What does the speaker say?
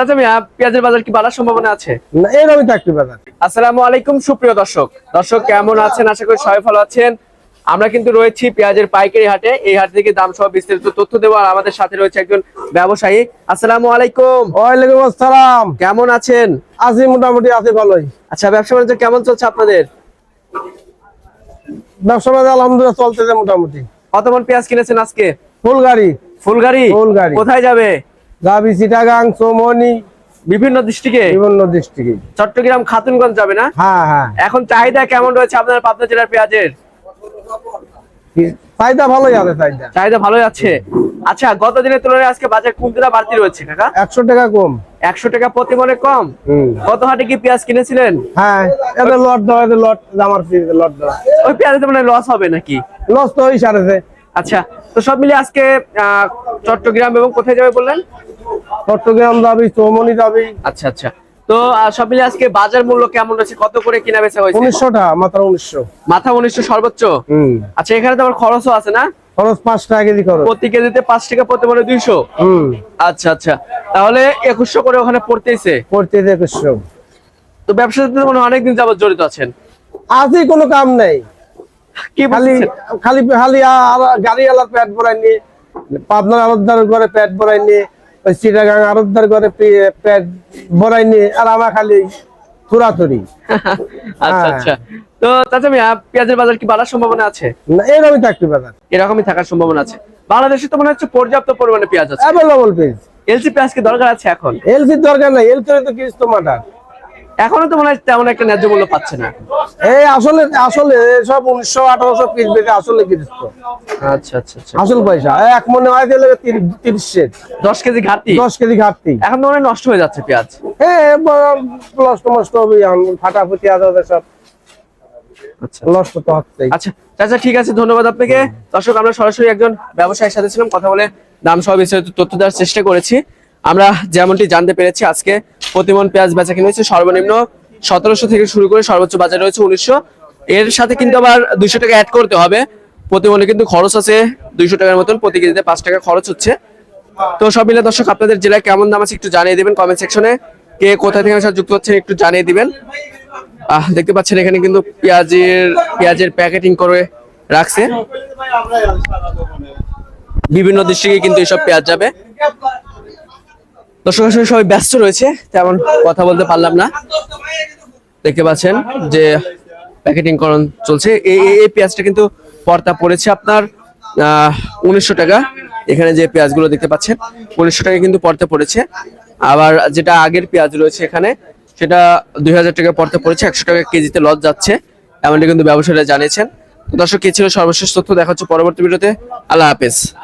চাচা মিয়া পেঁয়াজের বাজার কি বাড়ার সম্ভাবনা আছে? না এরকমই থাকতে বাজার আসসালামু আলাইকুম সুপ্রিয় দর্শক। দর্শক কেমন আছেন? আশা করি সবাই ভালো আছেন। আমরা কিন্তু রয়েছি পেঁয়াজের পাইকারি হাটে। এই হাট থেকে দাম সহ বিস্তারিত তথ্য দেবো আর আমাদের সাথে রয়েছে একজন ব্যবসায়ী। আসসালামু আলাইকুম। ওয়ালাইকুম আসসালাম। কেমন আছেন? আছি মোটামুটি আছে ভালোই। আচ্ছা ব্যবসা বাণিজ্য কেমন চলছে আপনাদের? ব্যবসা বাজার আলহামদুলিল্লাহ চলতেছে মোটামুটি। কত মন পেঁয়াজ কিনেছেন আজকে? ফুল গাড়ি ফুলগাড়ি? ফুলগাড়ি। কোথায় যাবে? গাবি চিটাগাং চৌমনি বিভিন্ন ডিস্ট্রিক্টে বিভিন্ন ডিস্ট্রিক্টে চট্টগ্রাম খাতুনগঞ্জ যাবে না? হ্যাঁ হ্যাঁ। এখন চাহিদা কেমন রয়েছে আপনার পাবনা জেলার পেঁয়াজের? চাহিদা ভালোই আছে চাহিদা। চাহিদা ভালোই আছে। আচ্ছা গত দিনের তুলনায় আজকে বাজার বাড়তি রয়েছে কাকা? একশো টাকা কম। একশো টাকা প্রতি মনে কম? কত হাটে কি পেঁয়াজ কিনেছিলেন? হ্যাঁ লট দেওয়া লট আমার লট দেওয়া। ওই পেঁয়াজে মানে লস হবে নাকি? লস তো ওই সারেছে। আচ্ছা তো সব মিলিয়ে আজকে চট্টগ্রাম এবং কোথায় যাবে বললেন? চট্টগ্রাম যাবি চৌমনি যাবি। আচ্ছা আচ্ছা। তো সব মিলিয়ে আজকে বাজার মূল্য কেমন রয়েছে? কত করে কিনা বেচা হয়েছে? উনিশশো টাকা মাত্র উনিশশো। মাথা উনিশশো সর্বোচ্চ? হুম। আচ্ছা এখানে তো আমার খরচও আছে না? খরচ পাঁচ টাকা কেজি খরচ। প্রতি কেজিতে পাঁচ টাকা প্রতি মনে দুইশো? হুম। আচ্ছা আচ্ছা। তাহলে একুশশো করে ওখানে পড়তেইছে করতে একুশশো। তো ব্যবসার সাথে মনে হয় অনেকদিন যাবত জড়িত আছেন। আজই কোনো কাম নেই। কি খালি খালি খালি গাড়ি আলার পেট ভরাই নিয়ে পাবনার আরতদার করে পেট ভরাই নিয়ে ওই চিটাগাং আরতদার করে পেট ভরাই নিয়ে আর আমার খালি থুরাথুরি আচ্ছা হ্যাঁ। আচ্ছা। তো চাচা মিয়া পেঁয়াজের বাজার কি বাড়ার সম্ভাবনা আছে? না এরকমই থাকতে বাজার এরকমই থাকার সম্ভাবনা আছে। বাংলাদেশে তো মনে হচ্ছে পর্যাপ্ত পরিমাণে পেঁয়াজ আছে। অ্যাভেলেবল পেঁয়াজ। এলসি পেঁয়াজ কি দরকার আছে এখন? এলসির দরকার নাই এলসি তো কিছু তো মাটার এখনও তো মনে হয় তেমন একটা ন্যায্য মূল্য পাচ্ছে না। এই আসলে আসলে সব উনিশশো আঠারোশো পিস আসলে কিনিস আচ্ছা আচ্ছা আচ্ছা। আসল পয়সা। এক মনে হয় দিলে তিরিশ সেট। দশ কেজি ঘাটতি? দশ কেজি ঘাটতি। এখন তো মনে নষ্ট হয়ে যাচ্ছে পেঁয়াজ। হ্যাঁ নষ্ট মষ্ট হবে ফাটাফুটি আছে সব। আচ্ছা। আচ্ছা ঠিক আছে ধন্যবাদ আপনাকে। দর্শক আমরা সরাসরি একজন ব্যবসায়ীর সাথে ছিলাম কথা বলে দাম সহ বিস্তারিত তথ্য দেওয়ার চেষ্টা করেছি। আমরা যেমনটি জানতে পেরেছি, আজকে প্রতিমন পেঁয়াজ বেচা কিনে হয়েছে সর্বনিম্ন সতেরোশো থেকে শুরু করে সর্বোচ্চ বাজার রয়েছে উনিশশো। এর সাথে কিন্তু আবার দুইশো টাকা অ্যাড করতে হবে। প্রতিমনে কিন্তু খরচ আছে দুইশো টাকার মতন, প্রতি কেজিতে পাঁচ টাকা খরচ হচ্ছে। তো সব মিলে দর্শক, আপনাদের জেলায় কেমন দাম আছে একটু জানিয়ে দেবেন কমেন্ট সেকশনে কে কোথা থেকে সাথে যুক্ত হচ্ছেন একটু জানিয়ে দিবেন। আহ, দেখতে পাচ্ছেন এখানে কিন্তু পেঁয়াজের পেঁয়াজের প্যাকেটিং করে রাখছে। বিভিন্ন দৃষ্টিকে কিন্তু এসব পেঁয়াজ যাবে। দর্শক আসলে সবাই ব্যস্ত রয়েছে, তেমন কথা বলতে পারলাম না। দেখতে পাচ্ছেন যে প্যাকেটিং করণ চলছে। এই এই- পেঁয়াজটা কিন্তু পর্তা পড়েছে আপনার উনিশশো টাকা। এখানে যে পেঁয়াজগুলো দেখতে পাচ্ছেন, উনিশশো টাকা কিন্তু পর্তা পড়েছে। আবার যেটা আগের পেঁয়াজ রয়েছে এখানে, সেটা দুই হাজার টাকা পর্তা পড়েছে, একশো টাকা কেজিতে লস যাচ্ছে, এমনটা কিন্তু ব্যবসায়ীরা জানিয়েছেন। দর্শক কে ছিল সর্বশেষ তথ্য, দেখা হচ্ছে পরবর্তী ভিডিওতে। আল্লাহ হাফেজ।